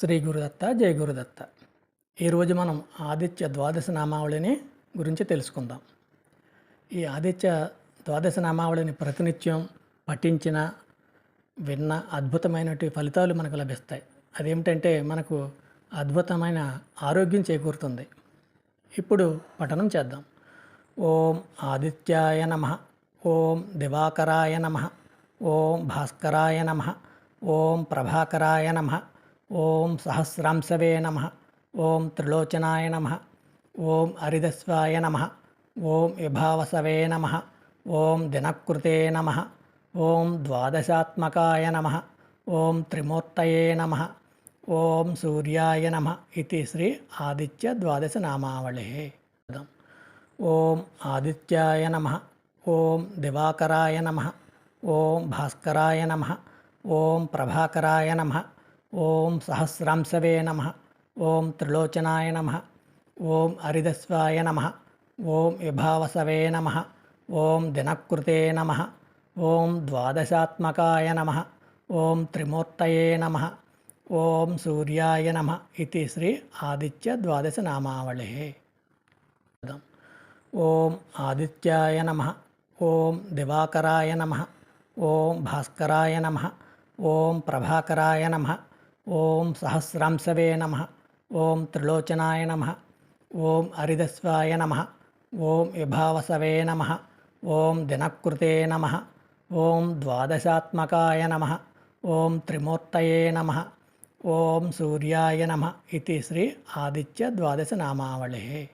శ్రీ గురుదత్త జయ గురుదత్త. ఈరోజు మనం ఆదిత్య ద్వాదశ నామావళిని గురించి తెలుసుకుందాం. ఈ ఆదిత్య ద్వాదశ నామావళిని ప్రతినిత్యం పఠించిన విన్న అద్భుతమైనటువంటి ఫలితాలు మనకు లభిస్తాయి. అదేమిటంటే మనకు అద్భుతమైన ఆరోగ్యం చేకూరుతుంది. ఇప్పుడు పఠనం చేద్దాం. ఓం ఆదిత్యాయ నమ. ఓం దివాకరాయ నమ. ఓం భాస్కరాయ నమ. ఓం ప్రభాకరాయ నమ. ఓం సహస్రాంశవే నమ ఓం త్రిలోచనాయ నమ ఓం హరిదస్వాయ నమ ఓం విభావసవే నమ ఓం దినకృతే నమ ఓం ద్వాదశాత్మకాయ నమ ఓం త్రిమూర్తయే నమ ఓం సూర్యాయ నమ ఇది శ్రీ ఆదిత్య ద్వాదశ నామావళి ఓం ఆదిత్యాయ నమ ఓం దివాకరాయ నమ ఓం భాస్కరాయ నమ ఓం ప్రభాకరాయ నమ ఓం సహస్రాంశవే నమ ఓం త్రిలోచనాయ నమ ఓం హరిదస్వాయ నమ ఓం విభావసవే నమ ఓం దినకృతే నమ ఓం ద్వాదశాత్మకాయ నమ ఓం త్రిమూర్తయే నమ ఓం సూర్యాయ నమ ఇది శ్రీ ఆదిత్య ద్వాదశ నామావళి ఓం ఆదిత్యాయ నమ ఓం దివాకరాయ నమ ఓం భాస్కరాయ నమ ఓం ప్రభాకరాయ నమ ఓం సహస్రాంశవే నమ. ఓం త్రిలోచనాయ నమ. ఓం హరిదస్వాయ నమ. ఓం విభావసవే నమ. ఓం దినకృతే నమ. ఓం ద్వాదశాత్మకాయ నమ. ఓం త్రిమూర్తయే నమ. ఓం సూర్యాయ నమ. ఇది శ్రీ ఆదిత్య ద్వాదశ నామావళి.